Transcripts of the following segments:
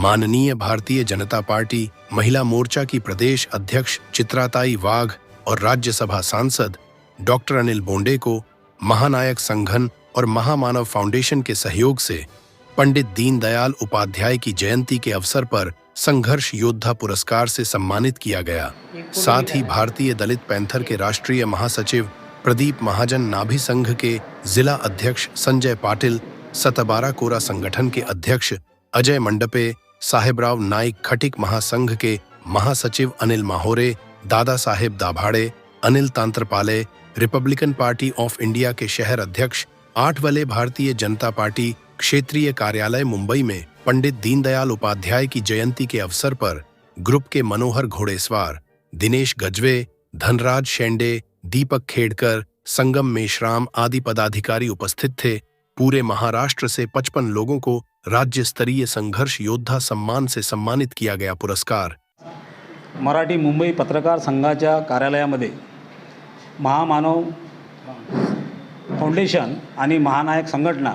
माननीय भारतीय जनता पार्टी, महिला मोर्चा की प्रदेश अध्यक्ष चित्राताई वाघ और राज्यसभा सांसद डॉक्टर अनिल बोंडे को महानायक संघन और महामानव फाउंडेशन के सहयोग से पंडित दीनदयाल उपाध्याय की जयंती के अवसर पर संघर्ष योद्धा पुरस्कार से सम्मानित किया गया। साथ ही भारतीय दलित पैंथर के राष्ट्रीय महासचिव प्रदीप महाजन नाभि संघ के जिला अध्यक्ष संजय पाटिल, सतबारा कोरा संगठन के अध्यक्ष अजय मंडपे साहेबराव नाइक खटिक महासंघ के महासचिव Anil Mahore, Dada Saheb Dabhade, Anil Tantrapale, Republican Party of India के शहर अध्यक्ष, आठ वाले भारतीय जनता पार्टी क्षेत्रीय कार्यालय मुंबई में पंडित दीनदयाल उपाध्याय की जयंती के अवसर पर ग्रुप के मनोहर घोड़ेसवार, दिनेश गजवे, धनराज शेंडे, दीपक खेड़कर, संगम मेश्राम आदि पदाधिकारी उपस्थित थे। पूरे महाराष्ट्र से 55 लोगों को राज्य स्तरीय संघर्ष योद्धा सम्मान से सम्मानित किया गया पुरस्कार। मराठी मुंबई पत्रकार संघाच्या कार्यालयामध्ये महामानव फाउंडेशन आणि महानायक संघटना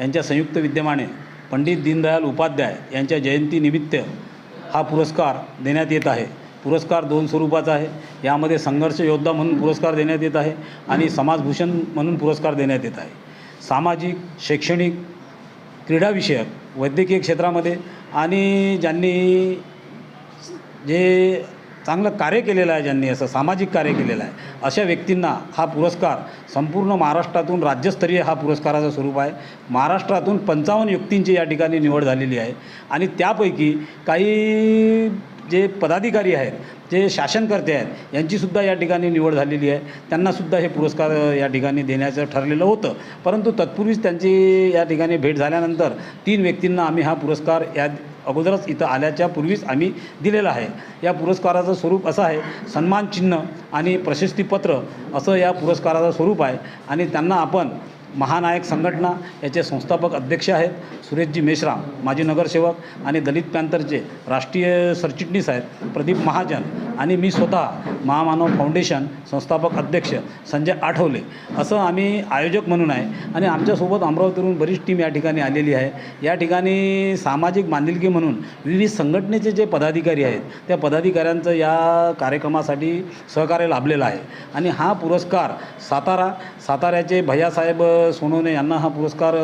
यांच्या संयुक्त विद्यमाने पंडित दीनदयाल उपाध्याय यांच्या जयंतीनिमित्त हा पुरस्कार देण्यात येत आहे. पुरस्कार दोन स्वरूपाचा आहे. यामध्ये संघर्ष योद्धा म्हणून पुरस्कार देण्यात येत आहे आणि समाजभूषण म्हणून पुरस्कार देण्यात येत आहे. सामाजिक शैक्षणिक क्रीडाविषयक वैद्यकीय क्षेत्रामध्ये आणि ज्यांनी जे चांगलं कार्य केलेलं आहे ज्यांनी असं सामाजिक कार्य केलेलं आहे अशा व्यक्तींना हा पुरस्कार संपूर्ण महाराष्ट्रातून राज्यस्तरीय हा पुरस्काराचं स्वरूप आहे. महाराष्ट्रातून पंचावन्न व्यक्तींची या ठिकाणी निवड झालेली आहे. आणि त्यापैकी काही जे पदाधिकारी आहेत जे शासनकर्ते आहेत यांचीसुद्धा या ठिकाणी निवड झालेली आहे. त्यांनासुद्धा हे पुरस्कार या ठिकाणी देण्याचं ठरलेलं होतं. परंतु तत्पूर्वीच त्यांची या ठिकाणी भेट झाल्यानंतर तीन व्यक्तींना आम्ही हा पुरस्कार या अगोदरच इथं आल्याच्या पूर्वीच आम्ही दिलेला आहे. या पुरस्काराचं स्वरूप असं आहे सन्मान चिन्ह आणि प्रशस्तीपत्र असं या पुरस्काराचं स्वरूप आहे. आणि त्यांना आपण महानायक संघटना याचे संस्थापक अध्यक्ष आहेत. सुरेशजी मेश्राम माजी नगरसेवक आणि दलित पॅंथरचे राष्ट्रीय सरचिटणीस आहेत. प्रदीप महाजन आणि मी स्वतः महामानव फाउंडेशन संस्थापक अध्यक्ष संजय आठवले. असं आम्ही आयोजक म्हणून आहे. आणि आमच्यासोबत अमरावतीवरून बरीच टीम या ठिकाणी आलेली आहे. या ठिकाणी सामाजिक बांधिलकी म्हणून विविध संघटनेचे जे पदाधिकारी आहेत त्या पदाधिकाऱ्यांचं या कार्यक्रमासाठी सहकार्य लाभलेलं आहे. आणि हा पुरस्कार सातारा साताऱ्याचे भैयासाहेब सोनवणे यांना हा पुरस्कार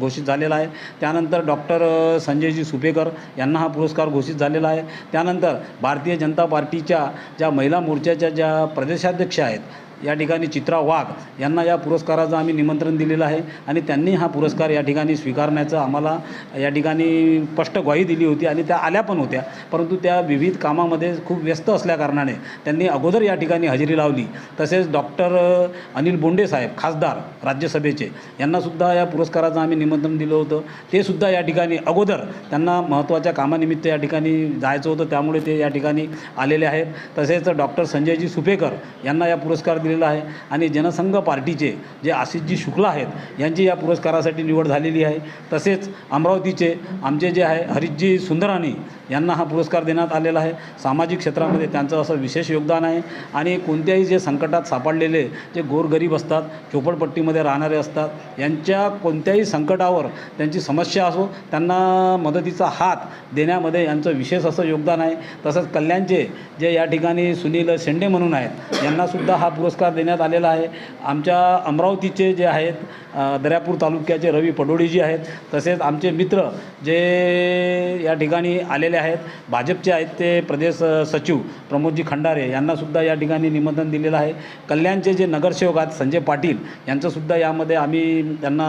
घोषित झालेला आहे. त्यानंतर डॉक्टर संजयजी सुपेकर यांना हा पुरस्कार घोषित झालेला आहे. त्यानंतर भारतीय जनता पार्टीच्या ज्या महिला मोर्चाच्या ज्या प्रदेशाध्यक्ष आहेत या ठिकाणी चित्रा वाघ यांना या पुरस्काराचं आम्ही निमंत्रण दिलेलं आहे. आणि त्यांनी हा पुरस्कार या ठिकाणी स्वीकारण्याचं आम्हाला या ठिकाणी स्पष्ट ग्वाही दिली होती आणि त्या आल्या पण होत्या. परंतु त्या विविध कामामध्ये खूप व्यस्त असल्याकारणाने त्यांनी अगोदर या ठिकाणी हजेरी लावली. तसेच डॉक्टर अनिल बोंडे साहेब खासदार राज्यसभेचे यांनासुद्धा या पुरस्काराचं आम्ही निमंत्रण दिलं होतं. ते सुद्धा या ठिकाणी अगोदर त्यांना महत्त्वाच्या कामानिमित्त या ठिकाणी जायचं होतं. त्यामुळे ते या ठिकाणी आलेले आहेत. तसेच डॉक्टर संजयजी सुपेकर यांना या पुरस्कार दिलेला आहे. आणि जनसंघ पार्टीचे जे आशिषजी शुक्ला आहेत यांची या पुरस्कारासाठी निवड झालेली आहे. तसेच अमरावतीचे आमचे जे आहे हरितजी सुंदरानी यांना हा पुरस्कार देण्यात आलेला आहे. सामाजिक क्षेत्रामध्ये त्यांचं असं विशेष योगदान आहे. आणि कोणत्याही जे संकटात सापडलेले जे गोरगरीब असतात झोपडपट्टीमध्ये राहणारे असतात यांच्या कोणत्याही संकटावर त्यांची समस्या असो त्यांना मदतीचा हात देण्यामध्ये यांचं विशेष असं योगदान आहे. तसंच कल्याणचे जे या ठिकाणी सुनील शेंडे म्हणून आहेत यांनासुद्धा हा पुरस्कार देण्यात आलेला आहे. आमच्या अमरावतीचे जे आहेत दर्यापूर तालुक्याचे रवी पडोळीजी आहेत. तसेच आमचे मित्र जे या ठिकाणी आलेले आहेत भाजपचे आहेत ते प्रदेश सचिव प्रमोदजी खंडारे यांनासुद्धा या ठिकाणी निमंत्रण दिलेलं आहे. कल्याणचे जे नगरसेवक आहेत संजय पाटील यांचंसुद्धा यामध्ये आम्ही त्यांना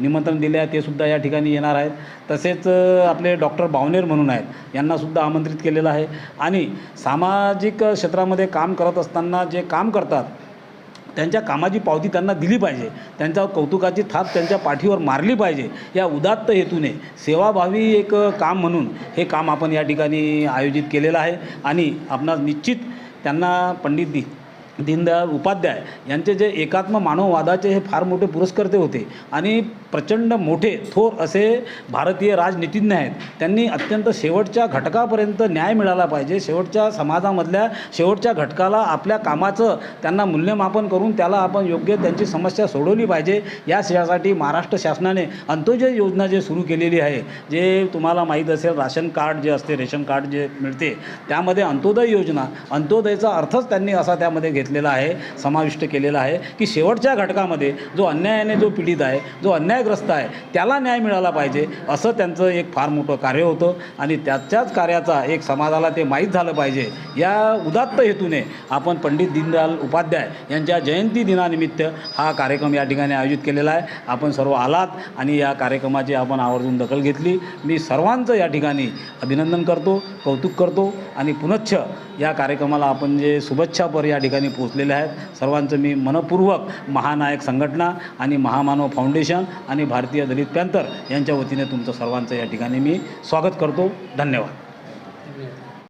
निमंत्रण दिले आहे ते सुद्धा या ठिकाणी येणार आहेत. तसेच आपले डॉक्टर बावनेर म्हणून आहेत यांनासुद्धा आमंत्रित केलेलं आहे. आणि सामाजिक क्षेत्रामध्ये काम करत असताना जे काम करतात त्यांच्या कामाची पावती त्यांना दिली पाहिजे. त्यांच्या कौतुकाची थाप त्यांच्या पाठीवर मारली पाहिजे. या उदात्त हेतूने सेवाभावी एक काम म्हणून हे काम आपण या ठिकाणी आयोजित केलेलं आहे. आणि आपणास निश्चित त्यांना पंडित दि दीनदयाळ उपाध्याय यांचे जे एकात्म मानववादाचे हे फार मोठे पुरस्कर्ते होते आणि प्रचंड मोठे थोर असे भारतीय राजनीतिज्ञ आहेत. त्यांनी अत्यंत शेवटच्या घटकापर्यंत न्याय मिळाला पाहिजे. शेवटच्या समाजामधल्या शेवटच्या घटकाला आपल्या कामाचं त्यांना मूल्यमापन करून त्याला आपण योग्य त्यांची समस्या सोडवली पाहिजे. या यासाठी महाराष्ट्र शासनाने अंत्योदय योजना जे सुरू केलेली आहे जे तुम्हाला माहीत असेल राशन कार्ड जे असते रेशन कार्ड जे मिळते त्यामध्ये अंत्योदय योजना अंत्योदयचा अर्थच त्यांनी असा त्यामध्ये घेतला. घेतलेला आहे समाविष्ट केलेला आहे की शेवटच्या घटकामध्ये जो अन्यायाने जो पीडित आहे जो अन्यायग्रस्त आहे त्याला न्याय मिळाला पाहिजे असं त्यांचं एक फार मोठं कार्य होतं. आणि त्याच्याच कार्याचा एक समाजाला ते माहीत झालं पाहिजे. या उदात्त हेतूने आपण पंडित दीनदयाल उपाध्याय यांच्या जयंती दिनानिमित्त हा कार्यक्रम या ठिकाणी आयोजित केलेला आहे. आपण सर्व आलात आणि या कार्यक्रमाची आपण आवर्जून दखल घेतली. मी सर्वांचं या ठिकाणी अभिनंदन करतो कौतुक करतो आणि पुनच्छ या कार्यक्रमाला आपण जे शुभेच्छापर या ठिकाणी पोचलेले आहेत. सर्वांचं मी मनपूर्वक महानायक संघटना आणि महामानव फाउंडेशन आणि भारतीय दलित पॅंथर यांच्या वतीने तुमचं सर्वांचं या ठिकाणी मी स्वागत करतो. धन्यवाद.